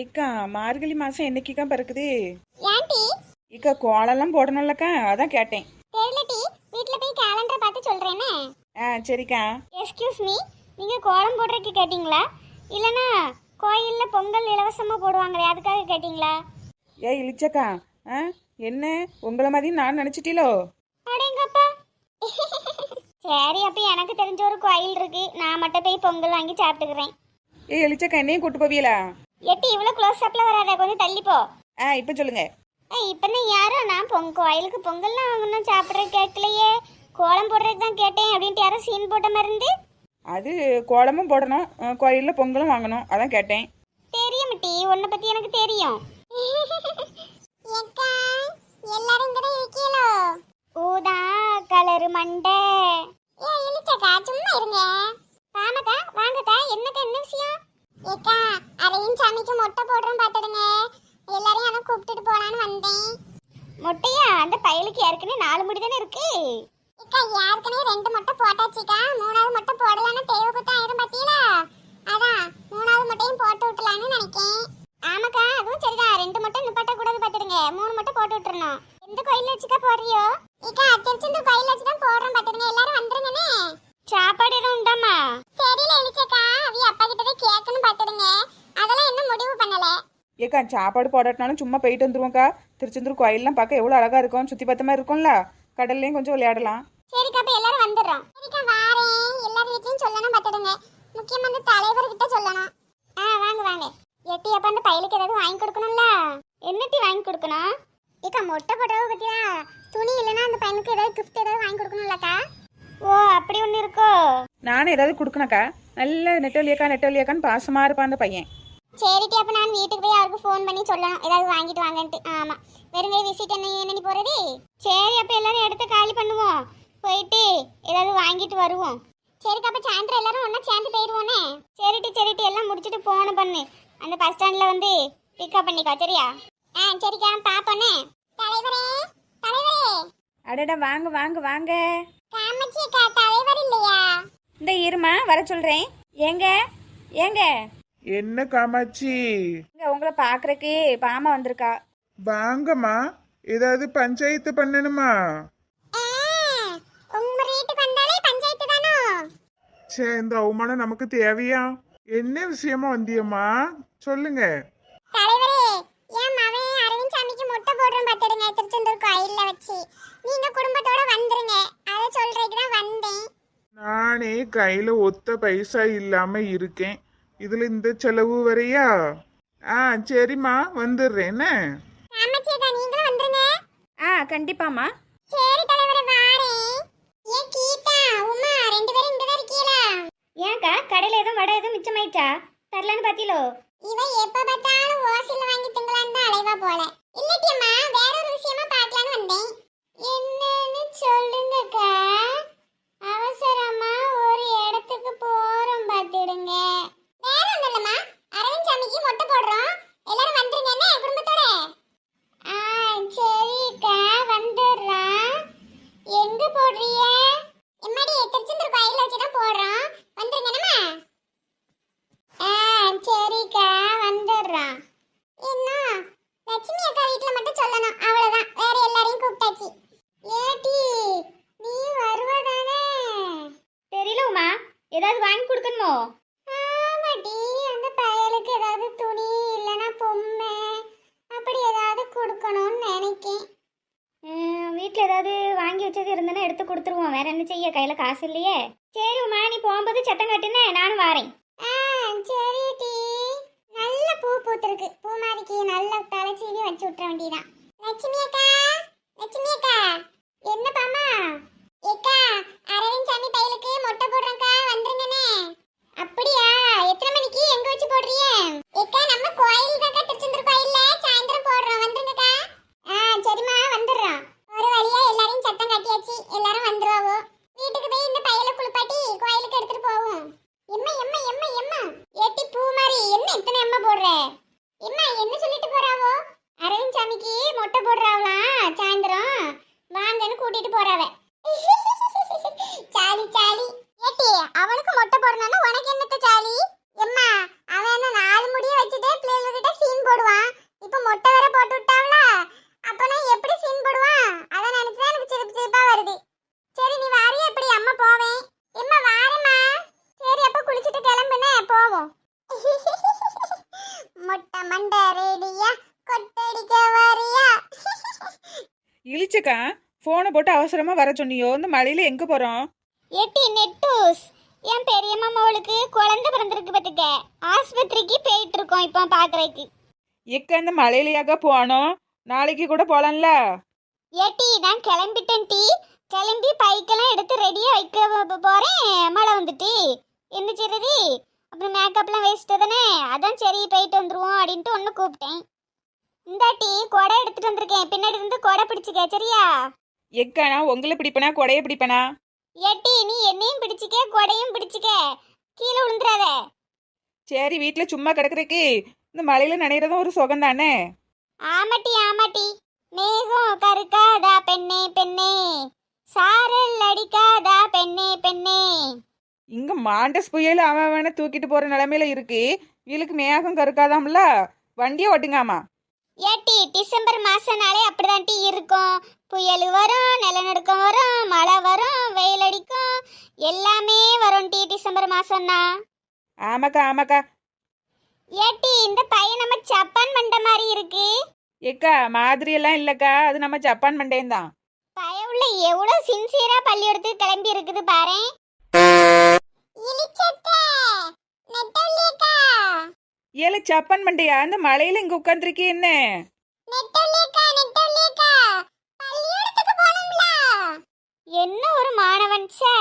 ஏக்கா மார்கழி மாசம் என்னைக்குக்கா பிறக்குது? ஏன்டி? ஏக்கா கோலம்லாம் போடணும்லக்கா அதான் கேட்டேன். தெரியலடி வீட்ல போய் கேலண்டர் பார்த்து சொல்றேனே. ஆ சரிக்கா. எக்ஸ்கியூஸ் மீ நீங்க கோலம் போடுறதுக்கு கேட்டிங்களா? இல்லனா கோயில்ல பொங்கல் இலவசமா போடுவாங்களே அதுக்காக கேட்டிங்களா? ஏ இழிச்சக்கா ஆ என்ன? உங்களை மாதிரி நான் நினச்சிட்டீலோ? அடேங்கப்பா சரி அப்ப எனக்கு தெரிஞ்ச ஒரு கோயில் இருக்கு. நான் மட்டும் போய் பொங்கல் வாங்கி சாப்பிட்டுக்கிறேன். ஏ இழிச்சக்கா என்னையும் கூட்டு போவீங்களா எட்டி இவ்வளவு க்ளோஸ் அப்ல வராத கொஞ்சம் தள்ளி போ. ஆ இப்போ சொல்லுங்க. ஏய், இப்ப யாரோ? நான் பொங்க கோயிலுக்கு பொங்கல்லாம் ஒன்றும் சாப்பிட்ற கேட்கலையே. கோலம் போடுறதுக்கு தான் கேட்டேன் அப்படின்ட்டு யாரோ சீன் போட்ட மாதிரி இருந்து? அது கோலமும் போடணும் கோயிலில் பொங்கலும் வாங்கணும் அதான் கேட்டேன். தெரியும் டி. உன்னை பத்தி எனக்கு தெரியும். எல்லாரும் இங்க தான் இருக்கீங்களோ? ஊதா கலர் மண்டை. ஏ இழுச்சக்கா சும்மா இருங்க. பாமக்கா வாங்கக்கா என்னக்கா என்ன விஷயம்? ஏக்கா அரையும் சாமிக்கு மொட்டை போடுறோம் பாத்துடுங்க எல்லாரையும் அதான் கூப்பிட்டுட்டு போலான்னு வந்தேன். மொட்டையா? அந்த பயலுக்கு ஏற்கனவே நாலு முடி தானே இருக்கு? ஏக்கா ஏற்கனவே ரெண்டு மொட்டை போட்டாச்சுக்கா. மூணாவது மொட்டை போடலான்னு தேவைப்பட்ட ஆயிரம் பாத்தீங்களா அதான் மூணாவது மொட்டையும் போட்டு விட்டுலான்னு நினைக்கேன். ஆமாக்கா அதுவும் சரிதான். ரெண்டு மொட்டை நிப்பாட்ட கூடாது பாத்துடுங்க மூணு மொட்டை போட்டு விட்டுறணும். எந்த கோயில்ல வச்சுக்கா போடுறியோ? ஏக்கா திருச்செந்தூர் கோயில்ல வச்சு தான் போடுறோம் பாத்துடுங்க எல்லாரும் வந்துருங்கண்ணே. சாப்பாடு எதுவும் உண்டாமா தெரியல எழுச்சக்கா. அவி அப்பா கிட்ட போய் கேட்கணும் பாத்துடுங்க அதெல்லாம் இன்னும் முடிவு பண்ணல ஏக்கா சாப்பாடு போடாட்டினாலும் சும்மா போயிட்டு வந்துருவோம்க்கா. திருச்செந்தூர் கோயிலெலாம் பார்க்க எவ்வளோ அழகாக இருக்கும். சுற்றி பார்த்த மாதிரி இருக்கும்ல? கடல்லையும் கொஞ்சம் விளையாடலாம். சரிக்கா அப்ப எல்லாரும் வந்துடுறோம். சரிக்கா வாரேன். எல்லார் வீட்லயும் சொல்லணும் பாத்துடுங்க முக்கியமா அந்த தலைவர்கிட்ட சொல்லணும். ஆ வாங்க வாங்க. எட்டி அப்ப அந்த பையலுக்கு ஏதாவது வாங்கி கொடுக்கணும்ல? என்ன டீ வாங்கி கொடுக்கணும்? ஏக்கா மொட்டை போட்டவை பத்தியா? துணி இல்லைன்னா அந்த பையனுக்கு ஏதாவது கிஃப்ட் ஏதாவது வாங்கி கொடுக்கணும்லக்கா? ஓ அப்படி ஒன்று இருக்கோ? நானும் ஏதாவது கொடுக்கணக்கா நல்ல நெட்டவலியாக்கா நெட்டவலியாக்கான்னு பாசமாக இருப்பான் அந்த பையன். சரிட்டி அப்ப நான் வீட்டுக்கு போய் அவருக்கு ஃபோன் பண்ணி சொல்லணும். ஏதாவது வாங்கிட்டு வாங்கன்ட்டு. ஆமா. வெறுங்க விசிட் என்ன என்னடி போறது? சரி அப்ப எல்லாரும் இடத்த காலி பண்ணுவோம். போயிட்டு ஏதாவது வாங்கிட்டு வருவோம். சரிக்கா அப்ப சாயந்தரம் எல்லாரும் ஒண்ணா சேர்ந்து போயிருவோனே சரிட்டி சரிட்டி எல்லாம் முடிச்சிட்டு போன பண்ணு. அந்த பஸ் ஸ்டாண்ட்ல வந்து பிக்கப் பண்ணிக்கோ சரியா? ஆ சரிக்கா பாப்போனே தலைவரே தலைவரே. அடடா வாங்க வாங்க வாங்க. காமச்சி அக்கா தலைவர் இல்லையா? இந்த இருமா வர சொல்கிறேன் ஏங்க ஏங்க? என்ன காமாட்சி? இங்க உங்களை பார்க்குறக்கு பாமா வந்திருக்கா. வாங்கம்மா. ஏதாவது பஞ்சாயத்து பண்ணணுமா? உங்க வீட்டுக்கு வந்தாலே பஞ்சாயத்து தானோ? சே இந்த அவமானம் நமக்கு தேவையா? என்ன விஷயமா வந்தியம்மா? சொல்லுங்க. தலைவரே என் மவன் அரவிந்த் சாமிக்கு முட்டை போடுறோம் பார்த்துடுங்க திருச்செந்தூர் கோயில்ல வச்சு. நீங்க குடும்பத்தோட வந்துருங்க. அதை சொல்றதுக்கு தான் வந்தேன். நானே கையில ஒத்த பைசா இல்லாம இருக்கேன். இதுல இந்த செலவு வரையா? ஆ சரிம்மா வந்துடுறேன் ஆ கண்டிப்பாம்மா. சரி தலைவரே வாரேன் ஏ கீதா உமா ரெண்டு பேரும் இங்க தான் இருக்கீங்களா? ஏன்க்கா கடையில் எதுவும் வடை எதுவும் மிச்சமாயிடுச்சா தரலன்னு பாத்தீங்களோ இவ எப்ப பார்த்தாலும் ஓசில வாங்கி திங்கலான்னு தான் அலைவா போல. இல்லட்டியம்மா வேற ஒரு விஷயமா பார்க்கலான்னு வந்தேன். என்னன்னு சொல்லுங்கக்கா. அவசரமா ஒரு இடத்துக்கு போறோம் பார்த்துடுங்க இல்லம்மா. அரவிந்த் சாமிக்கு மொட்டை போடுறோம். எல்லாரும் வந்துருங்க என்ன? குடும்பத்தோட? ஆ சரிக்கா வந்துடுறோம். எங்க போடுறிய எம்மாடி திருச்செந்தூர் சரி நீ வாரியா இப்படி அம்மா போவேன். அம்மா வாரம்மா. சரி அப்ப குளிச்சிட்டு கிளம்புனே போவோம். முட்டை மண்டை ரெடியா கொட்டடிக்க வாரியா? இழிச்சக்கா ஃபோனை போட்டு அவசரமா வர சொன்னியோ? இந்த மழையில எங்க போறோம்? எட்டி நெட்டூஸ். என் பெரியம்மா மவளுக்கு குழந்தை பிறந்திருக்கு பார்த்துக்க. ஆஸ்பத்திரிக்கு போயிட்டு இருக்கோம் இப்போ பார்க்குறதுக்கு எக்க இந்த மழையிலையாக போனோம்? நாளைக்கு கூட போலாம்ல? ஏட்டி நான் கிளம்பிட்டேன் டீ. கிளம்பி பைக்கெல்லாம் எடுத்து ரெடியா வைக்க போ- போறேன். மழை வந்துட்டு. என்ன செய்யறது அப்புறம் மேக்கப்லாம் வேஸ்ட்டு தானே? அதான் சரி போயிட்டு வந்துருவோம் அப்படின்ட்டு ஒன்று கூப்பிட்டேன். இந்த டீ கொடை எடுத்துட்டு வந்திருக்கேன். பின்னாடி இருந்து கொடை பிடிச்சிக்க சரியா? எக்கா நான் உங்களை பிடிப்பனா கொடைய பிடிப்பனா? ஏட்டி நீ என்னையும் பிடிச்சிக்க கொடையும் பிடிச்சிக்க. கீழே விழுந்துடாத சரி வீட்டில் சும்மா கிடக்குறக்கு இந்த மழையில நனைகிறதும் ஒரு சுகம் தானே? ஆமாட்டி ஆமாட்டி. மேகம் கருக்காதா பெண்ணே பெண்ணே. சாரல் அடிக்காதா பெண்ணே பெண்ணே. இங்க மாண்டஸ் புயல் அவன் அவனை தூக்கிட்டு போற நிலைமையில இருக்கு. இவளுக்கு மேகம் கருக்காதாம்ல? வண்டியை ஓட்டுங்காமா ஏட்டி டிசம்பர் மாசம்னாலே அப்படிதான் டீ இருக்கும். புயல் வரும் நிலநடுக்கம் வரும் மழை வரும் வெயில் அடிக்கும். எல்லாமே வரும் டீ டிசம்பர் மாசம்னா. ஆமாக்கா ஆமாக்கா. ஏட்டி இந்த பையன் நம்ம ஜப்பான் மண்ட மாதிரி இருக்கு. ஏக்கா மாதிரி எல்லாம் இல்லக்கா. அது நம்ம ஜப்பான் மண்டேன் தான் பையன் உள்ள எவ்வளவு சின்சியரா பள்ளிக்கூடத்துக்கு கிளம்பி இருக்குது பாரு ஏல ஜப்பான் மண்டையா? அந்த மழையில இங்க உட்காந்துருக்கே என்ன? என்ன ஒரு மாணவன் சே?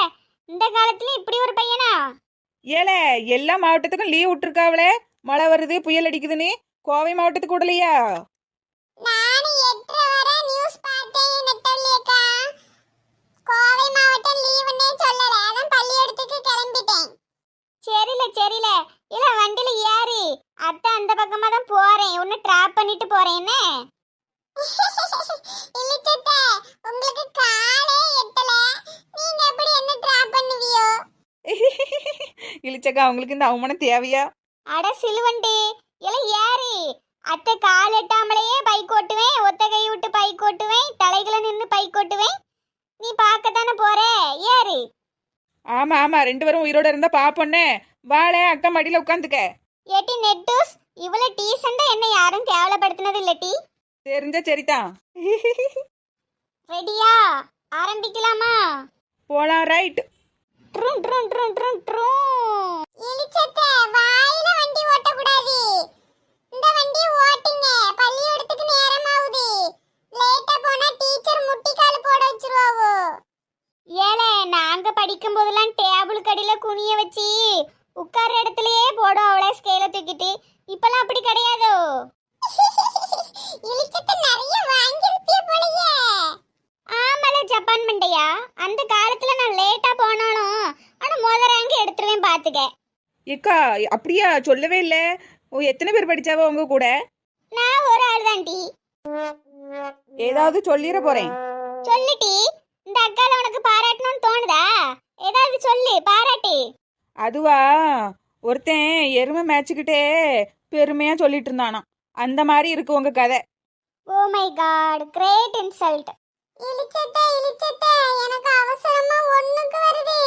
இந்த காலத்துல இப்படி ஒரு பையனா? ஏல எல்லா மாவட்டத்துக்கும் லீவ் விட்டுருக்காவளே மழை வருது புயல் அடிக்குதுன்னு. கோவை மாவட்டத்துக்கு விடலையா? லீவுன்னே சொல்லல. அதான் பள்ளிக்கூடத்துக்கு கிளம்பிட்டேன். சரில சரில. இல்ல வண்டியில ஏறு. அத்தை அந்த பக்கமா தான் போறேன். உன்னை டிராப் பண்ணிட்டு போறேன். என்ன? உங்களுக்கு காலே எட்டல. நீங்க எப்படி என்ன டிராப் பண்ணுவியோ? இழிச்சக்கா அவங்களுக்கு இந்த அவமானம் தேவையா? அட சிலுவண்டு இல்ல ஏறு. அத்தை கால் எட்டாமலேயே பைக் ஓட்டுவேன். ஒத்த கை விட்டு பைக் ஓட்டுவேன். தலைகளை நின்று பைக் ஓட்டுவேன். நீ பார்க்கத்தானே போற? ஏறு. ஆமா ஆமா ரெண்டு பேரும் உயிரோட இருந்தா பாப்போன்னே. வாழ அக்கா மடியில உட்காந்துக்க. ஏட்டி நெட்டூஸ் இவ்வளவு டீசெண்டா என்ன யாரும் கேவலப்படுத்தினது இல்ல டீ? தெரிஞ்சா சரிதான் ரெடியா? ஆரம்பிக்கலாமா? போலாம் ரைட். ட்ரும் ட்ரும் ட்ரும் ட்ரும் ட்ரும். இளிச்சத்தை வாயில வண்டி ஓட்ட கூடாது இந்த வண்டி ஓட்டுங்க. பள்ளிக்கூடத்துக்கு நேரமாவுது லேட்டா போனா டீச்சர் முட்டிக்கால் போட வச்சிருவாவோ ஏலே நாங்க படிக்கும் போதெல்லாம் கடியில குனிய வச்சு உட்கார இடத்துலயே போடும் அவளே ஸ்கேல தூக்கிட்டு. இப்பெல்லாம் அப்படி கிடையாதோ? இளிச்சத்தை நிறைய வாங்கிருப்பிய போலயே. ஆமால ஜப்பான் மண்டையா? அந்த காலத்துல நான் லேட்டா போனாலும் ஆனா முத ரேங்க் எடுத்துருவேன் பாத்துக்க. ஏக்கா அப்படியா? சொல்லவே இல்ல. எத்தனை பேர் படிச்சாவோ உங்க கூட? நான் ஒரு ஆள் தான்டி. ஏதாவது சொல்லிட போறேன். சொல்லுடி இந்த அக்கால உனக்கு பாராட்டணும்னு தோணுதா ஏதாவது சொல்லு பாராட்டு. அதுவா? ஒருத்தன் எருமை மேய்ச்சிக்கிட்டே பெருமையா சொல்லிட்டு இருந்தானா. அந்த மாதிரி இருக்கு உங்க கதை. Oh my God great insult இளிச்சத்த இளிச்சத்த எனக்கு அவசரமா ஒண்ணுக்கு வருது.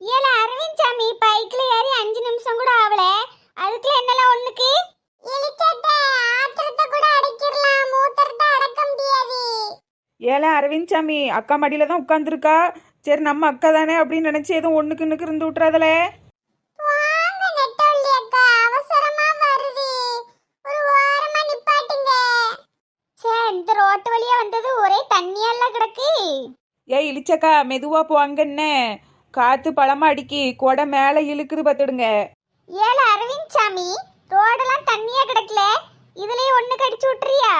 ஏல அரவிந்த் சாமி பைக்ல ஏறி அஞ்சு நிமிஷம் கூட ஆகல அதுக்குள்ள என்னலாம் ஒண்ணுக்கு? இளிச்சத்த ஆத்திரத்தை கூட அடக்கிடலாம் மூத்திரத்தை அடக்க முடியாது. ஏல அரவிந்த் சாமி அக்கா மடியில தான் உட்காந்துருக்கா சரி நம்ம அக்கா தானே அப்படின்னு நினைச்சு எதுவும் ஒண்ணுக்கு இன்னுக்கு இருந்து சே இந்த ரோட்டு வழியா வந்தது ஒரே தண்ணியெல்லாம் கிடக்கு. ஏ இழிச்சக்கா மெதுவா போவாங்க என்ன? காத்து பழமா அடிக்கி கொடை மேல இழுக்குது பார்த்துடுங்க. ஏல அரவிந்த் சாமி ரோடெல்லாம் தண்ணியா கிடக்கல இதுலயே ஒண்ணு கடிச்சு விட்டுறியா?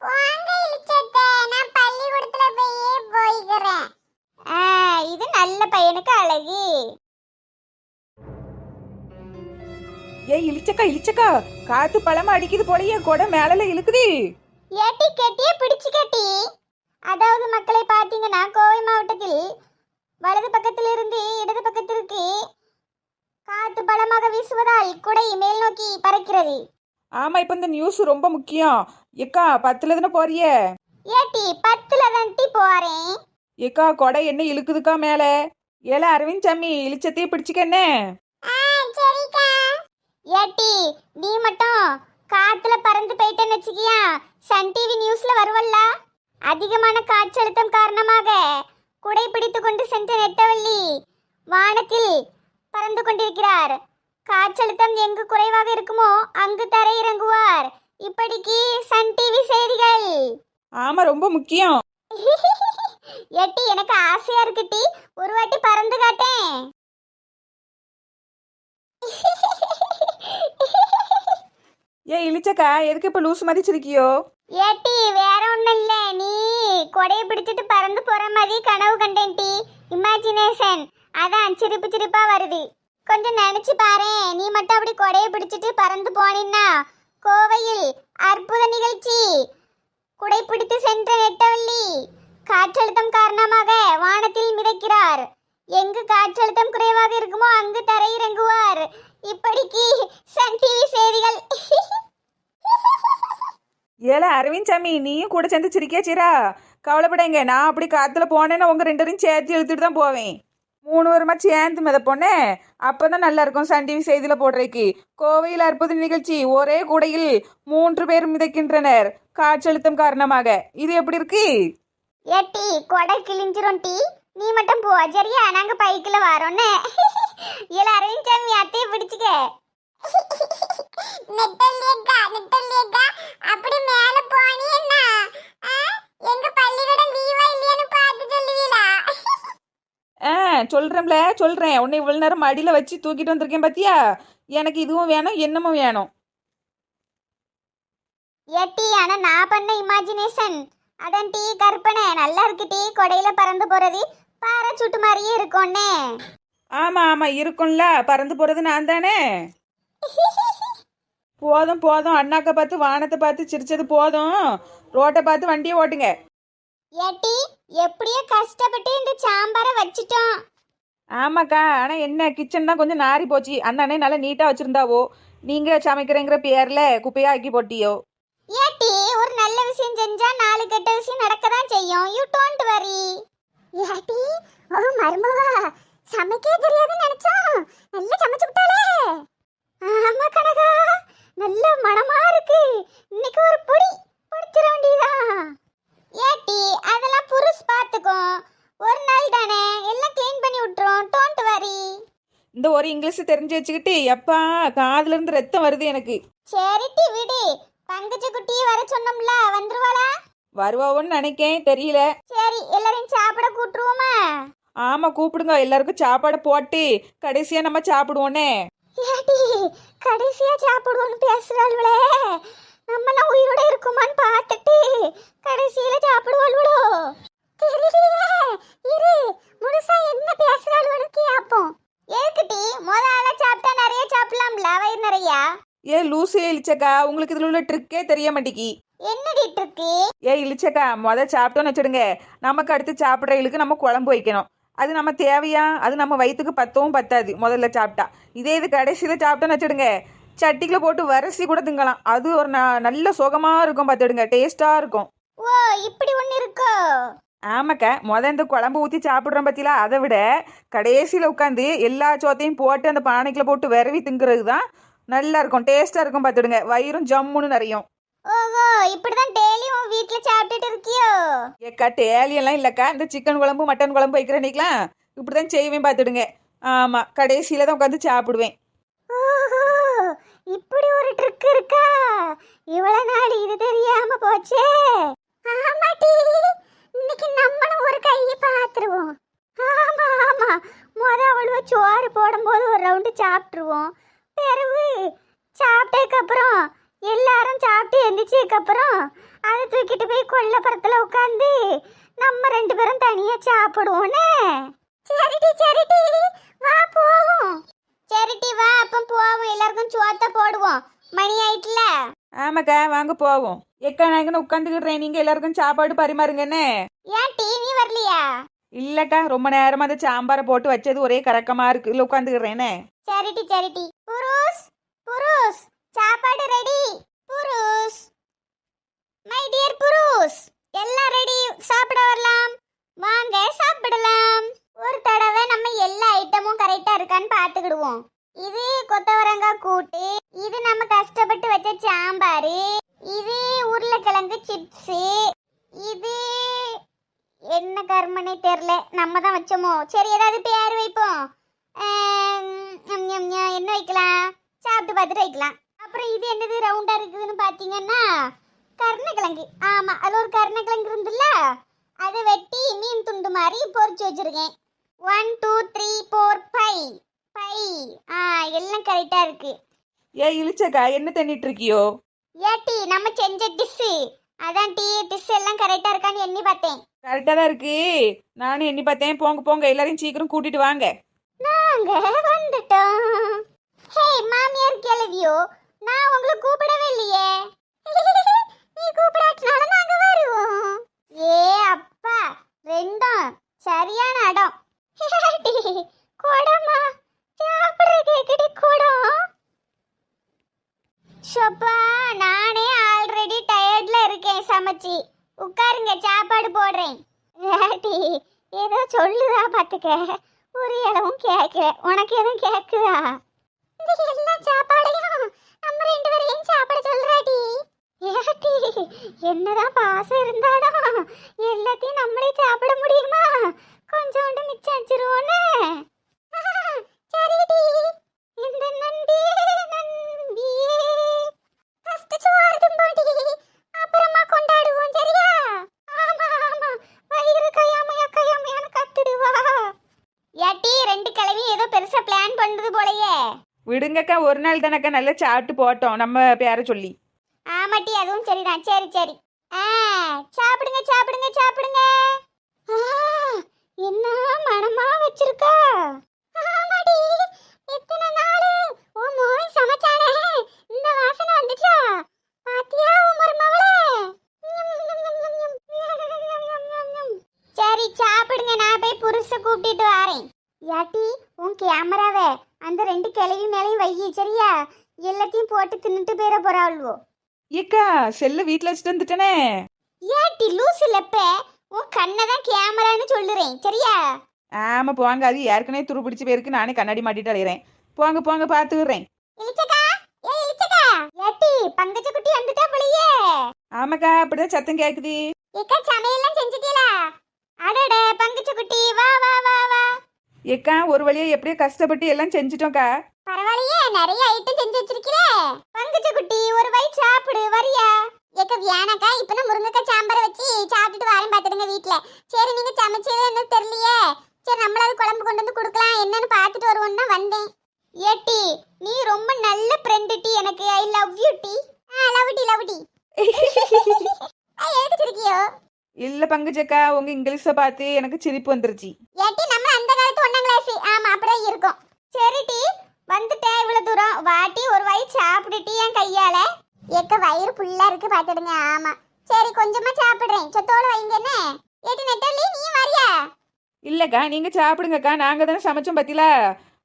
வாங்க இளிச்சத்த நான் பள்ளிக்கூடத்துல போயே போய்க்கிறேன். ஆ இது நல்ல பையனுக்கு அழகு. ஏ இழிச்சக்கா இழிச்சக்கா காத்து பழமா அடிக்குது போலயே கொடை மேல இழுக்குது. ஏட்டி கெட்டிய பிடிச்சு கட்டி. அதாவது மக்களை பார்த்தீங்கன்னா கோவை மாவட்டத்தில் வலது பக்கத்தில் இருந்து இடது பக்கத்திற்கு காத்து பலமாக வீசுவதால் குடை மேல் நோக்கி பறக்கிறது. ஆமா இப்ப இந்த நியூஸ் ரொம்ப முக்கியம். ஏக்கா பத்துல தானே போறிய? ஏட்டி பத்துல தண்டி போறேன். ஏக்கா கொடை என்ன இழுக்குதுக்கா மேல? ஏல அரவிந்த் சாமி இழிச்சத்தையே பிடிச்சிக்க என்ன? சரிக்கா. ஏட்டி நீ மட்டும் காத்துல பறந்து போயிட்டேன்னு வச்சுக்கியா? சன் டிவி நியூஸ்ல வருவல்ல? அதிகமான காற்றழுத்தம் காரணமாக குடை பிடித்து கொண்டு சென்ற நெட்டவள்ளி வானத்தில் பறந்து கொண்டிருக்கிறார். காற்றழுத்தம் எங்கு குறைவாக இருக்குமோ அங்கு தரையிறங்குவார் இப்படிக்கு சன் டிவி செய்திகள். ஆமா ரொம்ப முக்கியம். எட்டி எனக்கு ஆசையா இருக்குட்டி ஒரு வாட்டி பறந்து காட்டேன். ஏ இழிச்சக்கா எதுக்கு இப்ப லூஸ் மதிச்சிருக்கியோ? ஏட்டி வேற ஒண்ணும் இல்ல. நீ கொடையை பிடிச்சிட்டு பறந்து போற மாதிரி கனவு கண்டேன் டி. இமேஜினேஷன் அதான் சிரிப்பு சிரிப்பா வருது. கொஞ்சம் நினைச்சு பாரேன் நீ மட்டும் அப்படி கொடையை பிடிச்சிட்டு பறந்து போனீன்னா கோவையில் அற்புத நிகழ்ச்சி. குடை பிடித்து சென்ற நெட்டவள்ளி. காற்றழுத்தம் காரணமாக வானத்தில் மிதக்கிறார். எங்கு காற்றழுத்தம் குறைவாக இருக்குமோ அங்கு தரையிறங்குவார் இப்படிக்கு சன் டிவி செய்திகள். ஏல அரவிந்த் சாமி நீயும் கூட சேர்ந்து சிரிக்கியா சீரா? கவலைப்படாங்க நான் அப்படி காத்துல போனேன்னா உங்க ரெண்டு சேர்த்து இழுத்துட்டு தான் போவேன். மூணு வருமா சேர்ந்து மிதப்போனே அப்பதான் நல்லா இருக்கும் சன் டிவி செய்தியில போடுறதுக்கு. கோவையில் அற்புத நிகழ்ச்சி ஒரே கூடையில் மூன்று பேர் மிதக்கின்றனர். காற்றழுத்தம் காரணமாக. இது எப்படி இருக்கு? ஏட்டி கொடை கிழிஞ்சிரும் டி. நீ மட்டும் போ சரியா? நாங்க பைக்கில் வரோன்னு. எல்லாரையும் சாமி அத்தையை பிடிச்சுக்க. நெட்டல்லியக்கா நெட்டல்லியக்கா அப்படி மேல போனீன்னா எங்க பள்ளிக்கூடம் லீவா இல்லையான்னு பார்த்து சொல்லுவீங்களா ஆ சொல்றேன்ல சொல்றேன். உன்னை இவ்வளவு நேரம் மடியில வச்சு தூக்கிட்டு வந்திருக்கேன் பாத்தியா? எனக்கு இதுவும் வேணும் என்னமும் வேணும். ஏட்டி ஆனா நான் பண்ண இமேஜினேஷன் அதான் டீ கற்பனை நல்லா இருக்கு டீ. கொடையில பறந்து போறது பாராசூட் மாதிரியே இருக்கும்னே. ஆமா ஆமா இருக்கும்ல. பறந்து போறது நான் தானே? போதும் போதும். அண்ணாக்க பார்த்து வானத்தை பார்த்து சிரிச்சது போதும். ரோட்டை பார்த்து வண்டியை ஓட்டுங்க. ஏட்டி எப்படியோ கஷ்டப்பட்டு இந்த சாம்பாரை வச்சிட்டோம். ஆமாக்கா ஆனா என்ன கிச்சன் தான் கொஞ்சம் நாரி போச்சு அந்த அண்ணே நல்லா நீட்டா வச்சிருந்தாவோ. நீங்க சமைக்கிறேங்கிற பேர்ல குப்பையா ஆக்கி போட்டியோ. ஏட்டி ஒரு நல்ல விஷயம் செஞ்சா நாலு கெட்ட விஷயம் நடக்க தான் செய்யும். யூ டோன்ட் வரி ஏட்டி ஓ மருமவா சமைக்கவே தெரியாதுன்னு நினைச்சோம் நல்லா சமைச்சு விட்டாளே. ஆமா கனகா நல்ல மணமா இருக்கு. இன்னைக்கு ஒரு பொடி பொடிச்சிட வேண்டியதான் ஏட்டி அதெல்லாம் புருஷ் பார்த்துக்கும் ஒரு நாள் தானே எல்லாம் க்ளீன் பண்ணி விட்டுரும். டோன்ட் வரி இந்த ஒரு இங்கிலீஷ் தெரிஞ்சு வச்சுக்கிட்டு எப்பா காதுல இருந்து ரத்தம் வருது எனக்கு. சரிட்டி விடு. பங்கஜ குட்டியை வர சொன்னோம்ல வந்துருவாளா? வருவாவோன்னு நினைக்கேன் தெரியல. சரி எல்லாரையும் சாப்பிட கூட்டுருவோமா? ஆமா கூப்பிடுங்க எல்லாருக்கும் சாப்பாடை போட்டு கடைசியா நம்ம சாப்பிடுவோனே. ஏடி கடைசியா சாப்பிடுவோம்னு பேசுறாள்வளே. நம்மலாம் உயிரோட இருக்குமான்னு பார்த்துட்டு கடைசியில சாப்பிடுவாள்வளோ. தெரியலையே இரு முழுசா என்ன பேசுறாள்வனு கேப்போம். எதுக்குட்டி முத ஆளா சாப்பிட்டா நிறைய சாப்பிடலாம்ல வயிறு நிறையா? ஏ லூசு இழிச்சக்கா உங்களுக்கு இதுல உள்ள ட்ரிக்கே தெரிய மாட்டேங்கி. என்னடி இருக்கு ஏ இழிச்சக்கா முத சாப்பிட்டோன்னு வச்சுடுங்க. நமக்கு அடுத்து சாப்பிட்றவங்களுக்கு நம்ம குழம்பு வைக்கணும். அது நம்ம தேவையா? அது நம்ம வயிற்றுக்கு பத்தவும் பத்தாது. முதல்ல சாப்பிட்டா. இதே இது கடைசியில் சாப்பிட்டோன்னு வச்சுடுங்க. சட்டிக்குள்ள போட்டு வரிசி கூட திங்கலாம். அது ஒரு ந- நல்ல சுகமாக இருக்கும் பார்த்துடுங்க. டேஸ்ட்டாக இருக்கும். ஓ இப்படி ஒண்ணு இருக்கோ? ஆமாக்கா. முத இந்த குழம்பு ஊற்றி சாப்பிட்றோம் பத்தியில அதை விட கடைசியில் உட்காந்து எல்லா சோத்தையும் போட்டு அந்த பானைக்குள்ள போட்டு விரவி திங்குறது தான் நல்லா இருக்கும் டேஸ்ட்டாக இருக்கும் பார்த்துடுங்க வயிறும் ஜம்முன்னு நிறையும். ஓஹோ இப்படிதான் டெய்லியும் உன் வீட்ல சாப்பிட்டுட்டு இருக்கியோ? ஏக்கா டேலியெல்லாம் இல்லைக்கா. இந்த சிக்கன் குழம்பு மட்டன் குழம்பு வைக்கிற அன்னைக்கெலாம் இப்படி தான் செய்வேன் பார்த்துடுங்க ஆமாம் கடைசியில் தான் உட்காந்து சாப்பிடுவேன். ஓஹோ இப்படி ஒரு ட்ரிக் இருக்கா? இவ்வளவு நாள் இது தெரியாம போச்சே. ஆமாட்டி இன்னைக்கு நம்மளும் ஒரு கையை பார்த்துருவோம். ஆமா ஆமா. முத அவ்வளவு சோறு போடும்போது ஒரு ரவுண்டு சாப்பிட்டுருவோம். பிறகு சாப்பிட்டதுக்கு அப்புறம் எல்லாரும் சாப்பிட்டு எந்திரிச்சதுக்கு அப்புறம் அதை தூக்கிட்டு போய் கொல்லப்புறத்துல உட்காந்து நம்ம ரெண்டு பேரும் தனியா சாப்பிடுவோனே சரிடி சரிடி. வா போவோம். சரிட்டி வா அப்போ போவோம். எல்லாருக்கும் சோத்த போடுவோம். மணி ஆயிட்டுல. ஆமாக்கா வாங்க போவோம். எக்கா நாங்கன்னு உட்காந்துக்கிடுறேன் நீங்கள் எல்லாருக்கும் சாப்பாடு பரிமாறுங்கண்ணே. ஏன் டிவி வரலையா? இல்லைக்கா ரொம்ப நேரமா அந்த சாம்பாரை போட்டு வச்சது ஒரே கரக்கமா இருக்கு. இல்லை உட்காந்துக்கிறேனே. சரிட்டி சரிட்டி. புருஷ் புருஷ் சாப்பாடு ready Purush my dear Purush எல்லாம் ரெடி சாப்பிட வரலாம். வாங்க சாப்பிடலாம். ஒரு தடவை நம்ம எல்லா ஐட்டமும் கரெக்டா இருக்கான்னு பார்த்துக்கிடுவோம். இது கொத்தவரங்காய் கூட்டு இது நம்ம கஷ்டப்பட்டு வச்ச சாம்பார் இது உருளைக்கிழங்கு சிப்ஸு இது என்ன கர்மனே தெரில. நம்ம தான் வச்சோமோ? சரி ஏதாவது பேர் வைப்போம்? என்ன வைக்கலாம்? சாப்பிட்டு பார்த்துட்டு வைக்கலாம். அப்புறம் இது என்னது ரவுண்டா இருக்குதுன்னு பார்த்தீங்கன்னா கருணக்கிழங்கு. ஆமா அது ஒரு கருணக்கிழங்கு இருந்துல்ல? அதை வெட்டி மீன் துண்டு மாதிரி பொரிச்சு வச்சிருக்கேன். One two three four five five ஆ எல்லாம் கரெக்டா இருக்கு. ஏ இழிச்சக்கா என்ன தண்ணிட்டு இருக்கியோ? ஏட்டி நம்ம செஞ்ச டிஷ்ஷு அதான் டீ டிஷ் எல்லாம் கரெக்டா இருக்கான்னு எண்ணி பார்த்தேன். கரெக்டாக தான் இருக்கு. நானும் எண்ணி பார்த்தேன் போங்க போங்க எல்லாரையும் சீக்கிரம் கூட்டிட்டு வாங்க. நாங்க வந்துட்டோம். ஹே மாமியார் கிளவியோ நான் உங்களை கூப்பிடவே இல்லையே. நீ கூப்பிடாட்டினால நாங்க வருவோம் ஏ அப்பா ரெண்டும் சரியான இடம் குடமா சாப்பிடுற கேக்கடி குடம் ஷப்பா நானே ஆல்ரெடி டயர்ட்ல இருக்கேன் சமைச்சு உட்காருங்க சாப்பாடு போடுறேன் ஏட்டி ஏதோ சொல்லுதா பாத்துக்க ஒரு இடமும் கேட்கல உனக்கு எதுவும் கேக்குதா இந்த எல்லா சாப்பாடையும் நம்ம ரெண்டு பேரையும் சாப்பிட சொல்றாடி ஏட்டி என்னதான் பாசம் இருந்தாலும் எல்லாத்தையும் நம்மளே சாப்பிட முடியுமா கொஞ்சோண்டு மிச்சம் வச்சிருவோன்னு சரிடி இந்த நந்தியே நந்தியே ஃபர்ஸ்ட் சோறு தும்போடி அப்புறமா கொண்டாடுவோம் சரியா ஆமா ஆமா வயிறு கையாமையா கையாமையான்னு கத்துடுவா ஏட்டி ரெண்டு கிழவி ஏதோ பெருசா பிளான் பண்ணுது போலயே விடுங்கக்கா ஒரு நாள் தானக்கா நல்லா சாப்பிட்டு போட்டோம் நம்ம பேரை சொல்லி ஆமாட்டி அதுவும் சரிதான் சரி சரி ஆ சாப்பிடுங்க சாப்பிடுங்க சாப்பிடுங்க ஆ, என்ன மனமா வச்சிருக்கா ஆமாடி எத்தனை நாள் உன் மோய் சமைச்சானே இந்த வாசனை வந்துச்சா பாத்தியா உன் மருமவளே சரி சாப்பிடுங்க நான் போய் புருஷ கூப்பிட்டுட்டு வரேன் யாட்டி உன் கேமராவை ரெண்டு கிளவி மேலையும் வையி சரியா? எல்லாத்தையும் போட்டு தின்னுட்டு போயிட போறாள்வோ ஏக்கா செல்ல வீட்டில் வச்சுட்டு வந்துட்டேனே. ஏட்டி லூசு லெப்ப உன் கண்ணை தான் கேமரான்னு சொல்லுறேன் சரியா? ஆமாம் போங்க அது ஏற்கனவே துரு பிடிச்சி போயிருக்கு நானே கண்ணாடி மாட்டிட்டு அலையிறேன். போங்க போங்க பார்த்துக்கிறேன் இளிச்சக்கா ஏ இளிச்சக்கா. ஏட்டி பங்கஜ குட்டி வந்துட்டா போலயே. ஆமாக்கா அப்படிதான் சத்தம் கேட்குது ஏக்கா சமையல்லாம் செஞ்சுட்டீங்களா அடட பங்கஜ குட்டி வா வா வா வா. ஏக்கா ஒரு வழியா எப்படியோ கஷ்டப்பட்டு எல்லாம் செஞ்சுட்டோம்க்கா. பரவாயில்லையே நிறைய ஐட்டம் செஞ்சு வச்சிருக்கீங்களே பங்கஜ குட்டி ஒரு வயி சாப்பிடு வரியா? ஏக்க வியானக்கா இப்ப நான் முருங்கைக்காய் சாம்பார் வச்சு சாப்பிட்டுட்டு வரேன் பாத்துடுங்க வீட்ல. சரி நீங்க சமைச்சது என்ன தெரியலையே. சரி நம்மளாவது குழம்பு கொண்டு வந்து கொடுக்கலாம். என்னன்னு பார்த்துட்டு வருவோம்னு தான் வந்தேன். ஏட்டி நீ ரொம்ப நல்ல ஃப்ரெண்டு டி எனக்கு. ஐ லவ் யூ டி. ஆ லவ் டி லவ் டி. எதுக்கு சிரிக்கியோ? இல்லை பங்குச்சக்கா உங்க இங்கிலீஷை பார்த்து எனக்கு சிரிப்பு வந்துருச்சு ஏட்டி நம்ம அந்த காலத்து ஒன்னாம் கிளாஸ் ஆமா அப்படியே இருக்கும் சரி டி வந்துட்டேன் இவ்வளவு தூரம். வாட்டி ஒரு வயி சாப்பிட்டுட்டி என் கையால. ஏக்க வயிறு ஃபுல்லா இருக்கு பாத்துடுங்க. ஆமா. சரி கொஞ்சமா சாப்பிடுறேன். சொத்தோட வைங்க என்ன? ஏட்டி நெட்டலி நீ வரியா? இல்லைக்கா நீங்கள் சாப்பிடுங்கக்கா. நாங்கள் தானே சமைச்சோம் பத்திலா.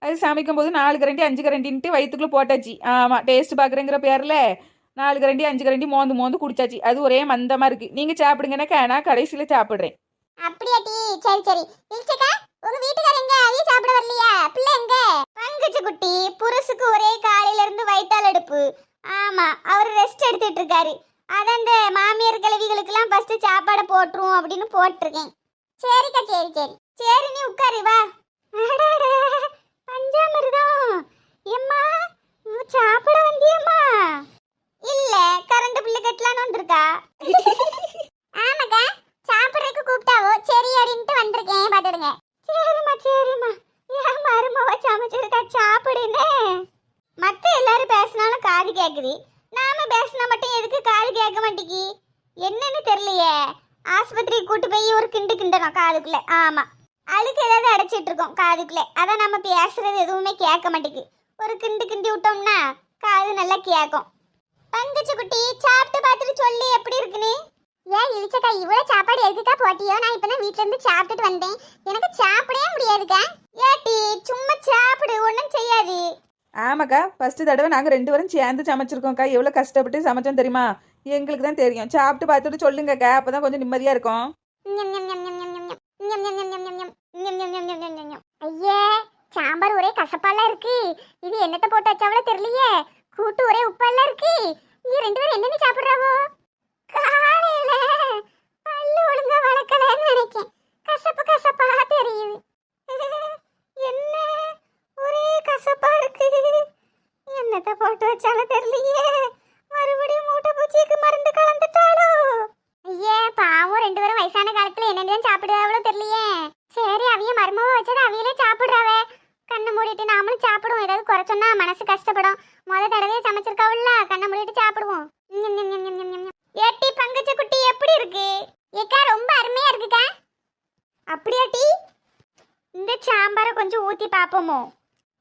அது சமைக்கும் போது நாலு கரண்டி அஞ்சு கரண்டின்ட்டு வயிற்றுக்குள்ளே போட்டாச்சு. ஆமாம் டேஸ்ட் பார்க்குறேங்கிற பேரில் நாலு கரண்டி அஞ்சு கரண்டி மோந்து மோந்து குடிச்சாச்சு. அது ஒரே மந்தமாக இருக்குது நீங்கள் சாப்பிடுங்கனாக்கா நான் கடைசியில் சாப்பிட்றேன். அப்படியா டி? சரி சரி. உங்க வீட்டுக்காரங்க எங்க? அதைய சாப்பிட வரலையா? பிள்ளை எங்க? பங்குச்சு குட்டி புருஷுக்கு ஒரே காலையில இருந்து வயித்தால் எடுப்பு ஆமா அவர் ரெஸ்ட் எடுத்துட்டு இருக்காரு. அதான் இந்த மாமியார் கிழவிகளுக்கெல்லாம் ஃபர்ஸ்ட் சாப்பாடை போட்டுருவோம் அப்படின்னு போட்டிருக்கேன். சரிக்கா சரி சரி. சரி நீ உட்காரு வா. பஞ்சாமிருதம். எம்மா சாப்பிட வந்தியம்மா. இல்ல கரண்ட் பில்லு கட்டலான்னு வந்திருக்கா. ஆமாக்கா சாப்பிட்றதுக்கு கூப்பிட்டாவோ? சரி அப்படின்ட்டு வந்திருக்கேன். பார்த்துடுங்க. சரிம்மா சரிம்மா. ஏன் மருமவ சமைச்சிருக்கா சாப்பிடுன்னு? மற்ற எல்லாரும் பேசினாலும் காது கேட்குது நாம பேசினா மட்டும் எதுக்கு காது கேட்க மாட்டேங்கி? என்னன்னு தெரியலையே. ஆஸ்பத்திரி கூட்டு போய் ஒரு கிண்டு கிண்டணும் காதுக்குள்ள. ஆமா. அழுக்கு ஏதாவது அடைச்சிட்டு இருக்கோம் காதுக்குள்ள. அதான் நம்ம பேசுறது எதுவுமே கேட்க மாட்டேங்குது ஒரு கிண்டு கிண்டி விட்டோம்னா காது நல்லா கேட்கும். பங்குச்சு குட்டி சாப்பிட்டு பார்த்துட்டு சொல்லி எப்படி இருக்குன்னு? ஏன் இழிச்சக்கா இவ்வளவு சாப்பாடு எதுக்கா போட்டியோ நான் இப்பதான் வீட்ல இருந்து சாப்பிட்டுட்டு வந்தேன் எனக்கு சாப்பிடவே முடியாதுக்கா ஏட்டி சும்மா சாப்பிடு ஒன்றும் செய்யாது ஆமாக்கா ஃபஸ்ட்டு தடவை நாங்கள் ரெண்டு பேரும் சேர்ந்து சமைச்சிருக்கோம்க்கா எவ்வளோ கஷ்டப்பட்டு சமைச்சோம் தெரியுமா எங்களுக்கு தான் தெரியும் சாப்பிட்டு பார்த்துட்டு சொல்லுங்கக்கா அப்போ தான் கொஞ்சம் நிம்மதியாக இருக்கும். ஐயே சாம்பார் ஒரே கசப்பாலாம் இருக்கு இது என்னத்த போட்டு வச்சாவளோ தெரியலையே கூட்டு ஒரே உப்பாலாம் இருக்கு நீ ரெண்டு பேரும் என்னென்ன சாப்பிடுறாவோ போட்டு வச்சாலும் தெரியலையே. மறுபடியும் மூட்டை பூச்சிக்கு மருந்து கலந்துட்டாளோ? ஐயே பாவம் ரெண்டு பேரும் வயசான காலத்துல என்னென்ன சாப்பிடுவாங்களோ தெரியலையே. சரி அவிய மருமவ வச்சது அவியலே சாப்பிடுறாவே. கண்ணை மூடிட்டு நாமளும் சாப்பிடுவோம். ஏதாவது குறைச்சோன்னா மனசு கஷ்டப்படும். முத தடவையே சமைச்சிருக்காவுல்ல கண்ணை மூடிட்டு சாப்பிடுவோம். ஏட்டி பங்கச்ச குட்டி எப்படி இருக்கு? ஏக்கா ரொம்ப அருமையா இருக்குக்கா. அப்படியா டீ? இந்த சாம்பாரை கொஞ்சம் ஊத்தி பாப்போமோ?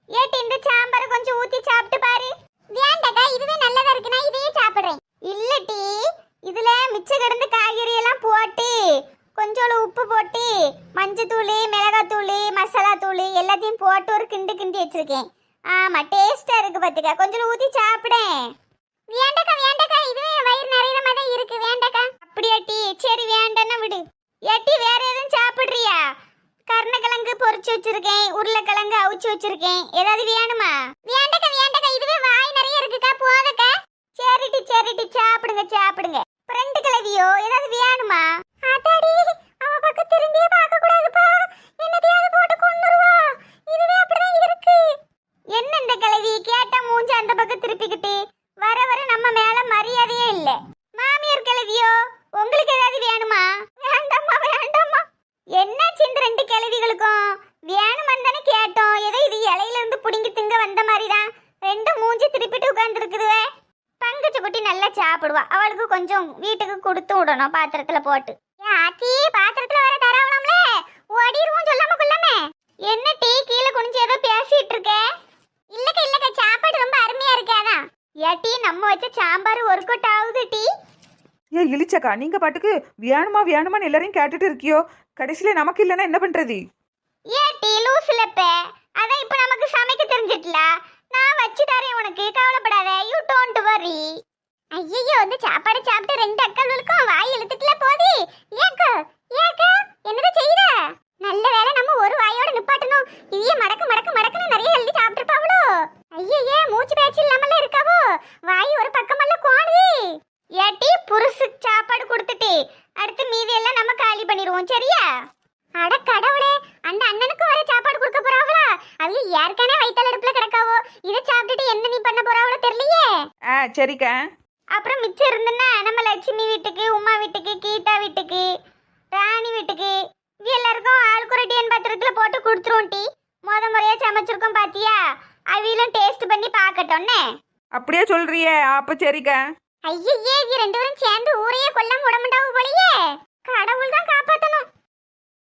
ஏட்டி இந்த சாம்பாரை கொஞ்சம் ஊத்தி சாப்பிட்டு பாரு. வேண்டாக்கா இதுவே நல்லதா இருக்கு. நான் இதையே சாப்பிடுறேன். இல்ல டீ. இதுல மிச்ச கிடந்து காய்கறி எல்லாம் போட்டு கொஞ்சோண்டு உப்பு போட்டு மஞ்சத்தூள் மிளகாத்தூள் மசாலா தூள் எல்லாத்தையும் போட்டு ஒரு கிண்டு கிண்டி வச்சிருக்கேன். ஆமா டேஸ்டா இருக்கு பாத்துக்க. கொஞ்சம் ஊத்தி சாப்பிடேன் வேண்டக்கா வேண்டாம் இதுவே வயிறு நிறைய மாதிரி தான் இருக்கு. வேண்டக்கா. அப்படியா சரி வேண்டாம்னா விடு. ஏட்டி வேற எதுவும் சாப்பிடுறியா? கருணக்கிழங்கு பொரிச்சு வச்சிருக்கேன். உருளைக்கிழங்கு அவிச்சு வச்சிருக்கேன். ஏதாவது வேணுமா? வேண்டக்கா வேண்டக்கா. இதுவே வாய் நிறைய இருக்குக்கா. போதக்கா. சரிட்டி சரிட்டி சாப்பிடுங்க சாப்பிடுங்க. ஃப்ரெண்டு கிளவியோ ஏதாவது வேணுமா? அதாடி அவ பக்கம் திரும்பியே பார்க்க கூடாதுப்பா என்னதையாவது போட்டு கொன்னுருவா. இதுவே அப்படிதான் இருக்கு. என்ன இந்த கிளவி கேட்டா மூஞ்சி அந்த பக்கம் திருப்பிக்கிட்டு. வர வர நம்ம மேல மரியாதையே இல்ல. மாமியார் கிழவியோ உங்களுக்கு ஏதாவது வேணுமா? வேண்டாம்மா வேண்டாம்மா. என்னாச்சு இந்த ரெண்டு கிழவிகளுக்கும்? வேணுமா தானே கேட்டோம். ஏதோ இது இலையில இருந்து புடுங்கி திங்க வந்த மாதிரி தான் ரெண்டு மூஞ்சி திருப்பிட்டு உட்காந்துருக்குதுவே பங்கச்ச குட்டி நல்லா சாப்பிடுவா. அவளுக்கு கொஞ்சம் வீட்டுக்கு கொடுத்து விடணும் பாத்திரத்துல போட்டு. ஆத்தி பாத்திரத்துல வர தரவலாம்ல ஓடிடுவோம் சொல்லாம கொள்ளாம. என்ன டீ கீழே குனிஞ்சு ஏதோ பேசிட்டு இருக்க? இல்லக்கா இல்லக்கா சாப்பாடு ரொம்ப அருமையா இருக்காதான் ஏட்டி நம்ம வச்ச சாம்பார் ஒர்க் அவுட் ஆகுது டீ. ஏ இழிச்சக்கா நீங்க பாட்டுக்கு வேணுமா வேணுமான்னு எல்லாரையும் கேட்டுட்டு இருக்கியோ? கடைசியில நமக்கு இல்லைன்னா என்ன பண்றது? ஏட்டி லூசுலப்ப அதான் இப்ப நமக்கு சமைக்க தெரிஞ்சிட்டல. நான் வச்சு தரேன் உனக்கு கவலைப்படாத. யூ டோன்ட் வரி ஐயோ வந்து சாப்பாடு சாப்பிட்டு ரெண்டு அக்களுக்கும் வாய் இழுத்துட்டுல போதி. ஏக்கா ஏக்கா என்னது செய்யற நல்ல வேளை நம்ம ஒரு வாயோட நிப்பாட்டணும் இதையே மடக்கு மடக்கு மடக்குன்னு நிறைய எழுதி சாப்பிட்டுருப்பாவளோ ஐயே மூச்சு பேச்சு இல்லாமல இருக்காவோ வாய் ஒரு பக்கமெல்லாம் கோணுது ஏட்டி புருஷு சாப்பாடு கொடுத்துட்டு அடுத்து மீதி எல்லாம் நம்ம காலி பண்ணிடுவோம் சரியா அட கடவுளே அந்த அண்ணனுக்கு வர சாப்பாடு கொடுக்க போறாவளா அது ஏற்கனவே வயித்தால அடுப்புல கிடக்காவோ இதை சாப்பிட்டுட்டு என்ன நீ பண்ண போறாவளோ தெரியலையே ஆ சரிக்கா. அப்புறம் மிச்சம் இருந்துன்னா நம்ம லட்சுமி வீட்டுக்கு உமா வீட்டுக்கு கீதா வீட்டுக்கு ராணி வீட்டுக்கு. இது எல்லாருக்கும் ஆளுக்கு ஒரு டிஎன் பத்திரத்துல போட்டு கொடுத்துருவோம் டீ. முத முறையா சமைச்சிருக்கோம் பாத்தியா? அவியலும் டேஸ்ட் பண்ணி பார்க்கட்டோன்னே அப்படியே சொல்றியே அப்ப சரிக்கா. ஐயே இது ரெண்டு பேரும் சேர்ந்து